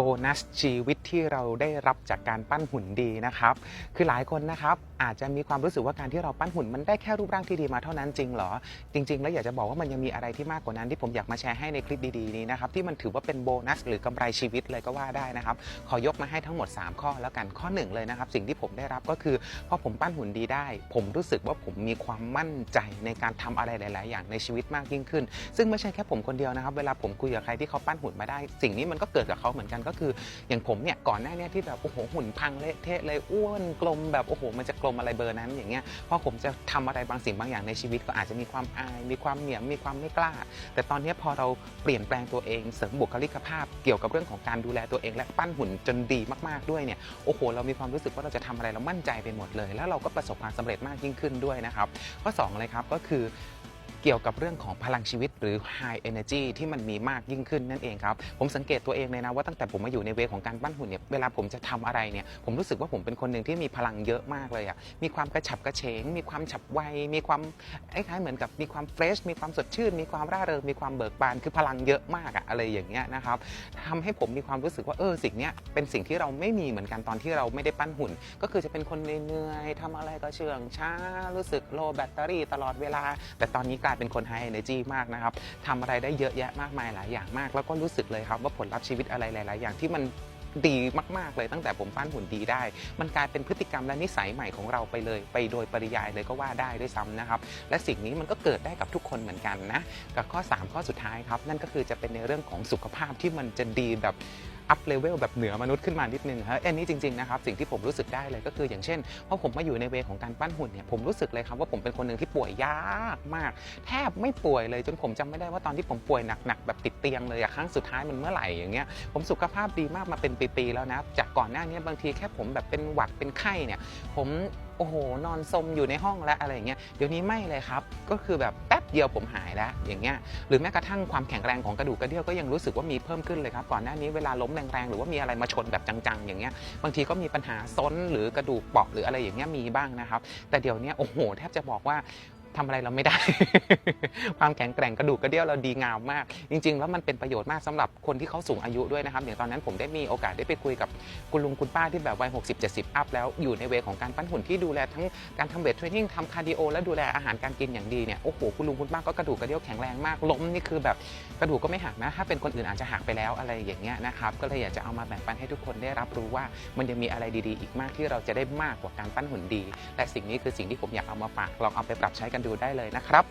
โบนัสชีวิตที่เราได้รับจากการปั้นหุ่นดีนะครับ คือหลายคนนะครับอาจจะมีความรู้สึกว่าการที่เราปั้นหุ่นมันได้แค่รูปร่างที่ดีมาเท่านั้นจริงเหรอ จริง ๆ แล้วอยากจะบอกว่ามันยังมีอะไรที่มากกว่านั้นที่ผมอยากมาแชร์ให้ในคลิปดีๆนี้นะครับที่มันถือว่าเป็นโบนัสหรือกำไรชีวิตเลยก็ว่าได้นะครับ ขอยกมาให้ทั้งหมด 3 ข้อแล้วกันข้อหนึ่งเลยนะครับ สิ่งที่ผมได้รับก็คือพอผมปั้นหุ่นดีได้ ผมรู้สึกว่าผมมีความมั่นใจในการทำอะไรหลาย ๆ อย่างในชีวิตมากยิ่งขึ้น ซึ่งไม่ใช่แค่ผมคนเดียวนะครับ เวลาผมคุยกับใครที่เขาปั้นหุ่นมาได้ สิ่งนี้มันก็เกิดกับเขาเหมือนกันก็คืออย่างผมเนี่ยก่อนหน้าเนี้ที่แบบโอ้โหหุ่นพังเละเทะเลยอ้วนกลมแบบโอ้โหมันจะกลมอะไรเบอร์นั้นอย่างเงี้ยพอผมจะทำอะไรบางสิ่งบางอย่างในชีวิตก็อาจจะมีความอาย มีความเหนียมมีความไม่กล้า แต่ตอนนี้พอเราเปลี่ยนแปลงตัวเองเสริมบุคลิกภาพ เกี่ยวกับเรื่องของการดูแลตัวเองและปั้นหุ่นจนดีมากๆด้วยเนี่ยโอ้โหเรามีความรู้สึกว่าเราจะทำอะไรเรามั่นใจไปหมดเลย แล้วเราก็ประสบความสำเร็จมากยิ่งขึ้นด้วยนะครับข้อสองเลยครับก็คือ เกี่ยวกับเรื่องของพลังชีวิตหรือ high energy ที่มันมีมากยิ่งขึ้นนั่นเองครับ ผมสังเกตตัวเองเลยนะว่าตั้งแต่ผมมาอยู่ในเวของการปั้นหุ่นเนี่ยเวลาผมจะทำอะไรเนี่ยผมรู้สึกว่าผมเป็นคนหนึ่งที่มีพลังเยอะมากเลยอะมีความกระฉับกระเฉง มีความฉับไวมีความคล้ายๆเหมือนกับมีความเฟรชมีความสดชื่น มีความร่าเริงมีความเบิกบานคือพลังเยอะมากอะอะไรอย่างเงี้ยนะครับทำให้ผมมีความรู้สึกว่าเออสิ่งเนี้ยเป็นสิ่งที่เราไม่มีเหมือนกันตอนที่เราไม่ได้ปั้นหุ่น ก็คือจะเป็นคนเหนื่อยๆทำอะไรก็เชื่องช้ารู้สึกโลแบตเตอรี่ตลอดเวลา แต่ตอนนี้กลายเป็นคน high energy มากนะครับทำอะไรได้เยอะแยะมากมายหลายอย่างมาก แล้วก็รู้สึกเลยครับว่าผลลัพธ์ชีวิตอะไรหลาย ๆ อย่างที่มันดีมากๆเลยตั้งแต่ผมปั้นหุ่นดีได้ มันกลายเป็นพฤติกรรมและนิสัยใหม่ของเราไปเลย ไปโดยปริยายเลยก็ว่าได้ด้วยซ้ำนะครับ และสิ่งนี้มันก็เกิดได้กับทุกคนเหมือนกันนะ กับข้อ 3 ข้อสุดท้ายครับ นั่นก็คือจะเป็นในเรื่องของสุขภาพที่มันจะดีแบบ อัพเลเวลแบบเหนือมนุษย์ขึ้นมานิดนึงครับอันนี้จริงๆนะครับสิ่งที่ผมรู้สึกได้เลยก็คืออย่างเช่นพอผมมาอยู่ในเวของการปั้นหุ่นเนี่ยผมรู้สึกเลยครับว่าผมเป็นคนหนึ่งที่ป่วยยากมาก แทบไม่ป่วยเลยจนผมจำไม่ได้ว่าตอนที่ผมป่วยหนักๆแบบติดเตียงเลยอะครั้งสุดท้ายมันเมื่อไหร่อย่างเงี้ยผมสุขภาพดีมากมาเป็นปีๆแล้วนะจากก่อนหน้านี้บางทีแค่ผมแบบเป็นหวัดเป็นไข้เนี่ยผมโอ้โหนอนสมอยู่ในห้องแล้วอะไรอย่างเงี้ยเดี๋ยวนี้ไม่เลยครับก็คือแบบแป๊บ เดียวผมหายแล้วอย่างเงี้ยหรือแม้กระทั่งความแข็งแรงของกระดูกกระเดี่ยวก็ยังรู้สึกว่ามีเพิ่มขึ้นเลยครับก่อนหน้านี้เวลาล้มแรงๆหรือว่ามีอะไรมาชนแบบจังๆ อย่างเงี้ยบางทีก็มีปัญหาซ้นหรือกระดูกเปราะหรืออะไรอย่างเงี้ยมีบ้างนะครับแต่เดี๋ยวนี้โอ้โหแทบจะบอกว่า ทำอะไรเราไม่ได้ ความแข็งแกร่งกระดูกกระเดี่ยวเราดีงามมาก จริง ๆ แล้วมันเป็นประโยชน์มากสำหรับคนที่เขาสูงอายุด้วยนะครับอย่างตอนนั้นผมได้มีโอกาสได้ไปคุยกับคุณลุงคุณป้าที่แบบวัย 60 70 อัพแล้วอยู่ในเวของการปั้นหุ่นที่ดูแลทั้งการทำเวทเทรนนิ่งทำคาร์ดิโอและดูแลอาหารการกินอย่างดีเนี่ยโอ้โหคุณลุงคุณป้าก็กระดูกกระเดี่ยวแข็งแรงมากล้มนี่คือแบบกระดูกก็ไม่หักนะถ้าเป็นคนอื่นอาจจะหักไปแล้วอะไรอย่างเงี้ยนะครับก็เลยอยากจะเอามาแบ่งปันให้ทุกคนได้รับรู้ว่ามันยังมีอะไรดีๆ อีกมากที่เราจะได้มากกว่าการปั้นหุ่นดี และสิ่งนี้คือสิ่งที่ผมอยากเอามาฝากลองเอาไปปรับใช้กันดูได้เลยนะครับ